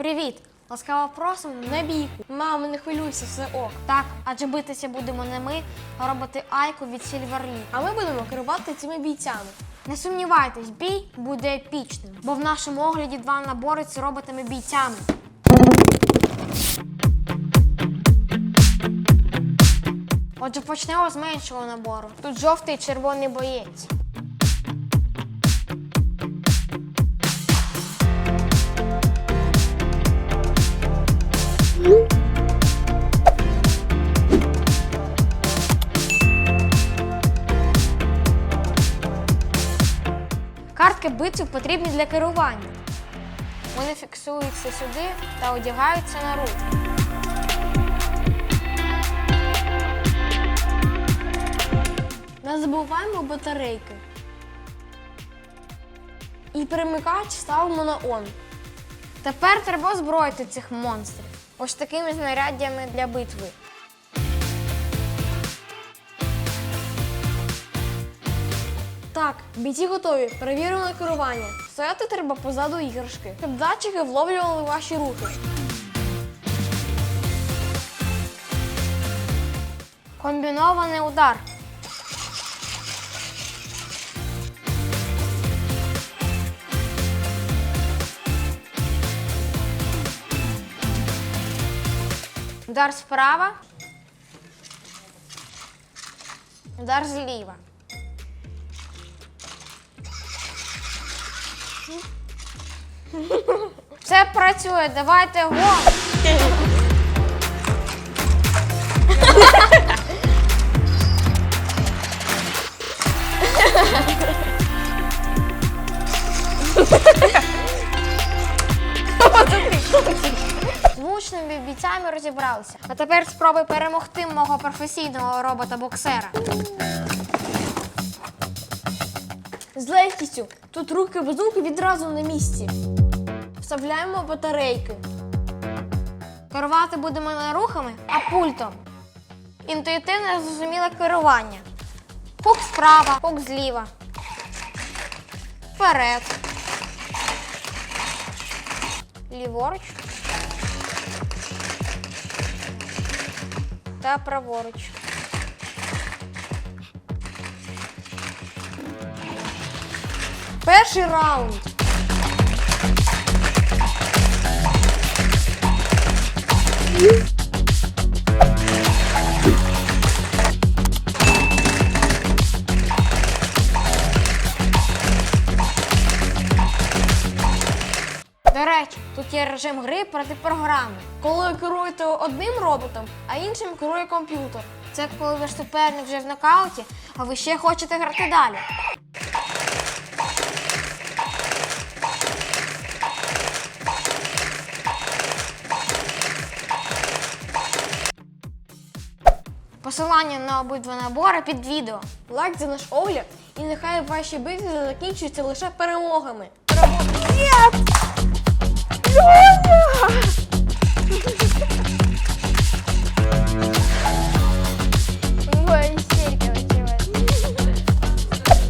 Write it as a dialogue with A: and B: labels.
A: Привіт! Ласкаво просимо на бійку.
B: Мамо, не хвилюйся, все ок.
A: Так, адже битися будемо не ми, а роботи Айку від Сільверлі.
B: А ми будемо керувати цими бійцями.
A: Не сумнівайтесь, бій буде епічним, бо в нашому огляді два набори з роботами-бійцями. Отже, почнемо з меншого набору. Тут жовтий і червоний боєць. Картки битви потрібні для керування. Вони фіксуються сюди та одягаються на руку.
B: Не забуваємо батарейки. І перемикач ставимо на он.
A: Тепер треба озброїти цих монстрів. Ось такими знаряддями для битви.
B: Так, бійці готові. Перевіримо керування. Стояти треба позаду іграшки, щоб датчики вловлювали ваші рухи.
A: Комбінований удар. Удар справа. Удар зліва. Все працює, давайте го! Влучними бійцями розібралися. А тепер спробуй перемогти мого професійного робота-боксера.
B: З легкістю. Тут руки без відразу на місці. Вставляємо батарейки.
A: Керувати будемо не рухами, а пультом. Інтуїтивне зрозуміле керування. Хук справа, хук зліва. Вперед. Ліворуч. Та праворуч.
B: Перший раунд.
A: До речі, тут є режим гри проти програми.
B: Коли ви керуєте одним роботом, а іншим керує комп'ютер.
A: Це коли ваш суперник вже в нокауті, а ви ще хочете грати далі. Посилання на обидва набори під відео.
B: Лайк за наш огляд і нехай ваші битви закінчуються лише перемогами.
A: Перемог... Ні!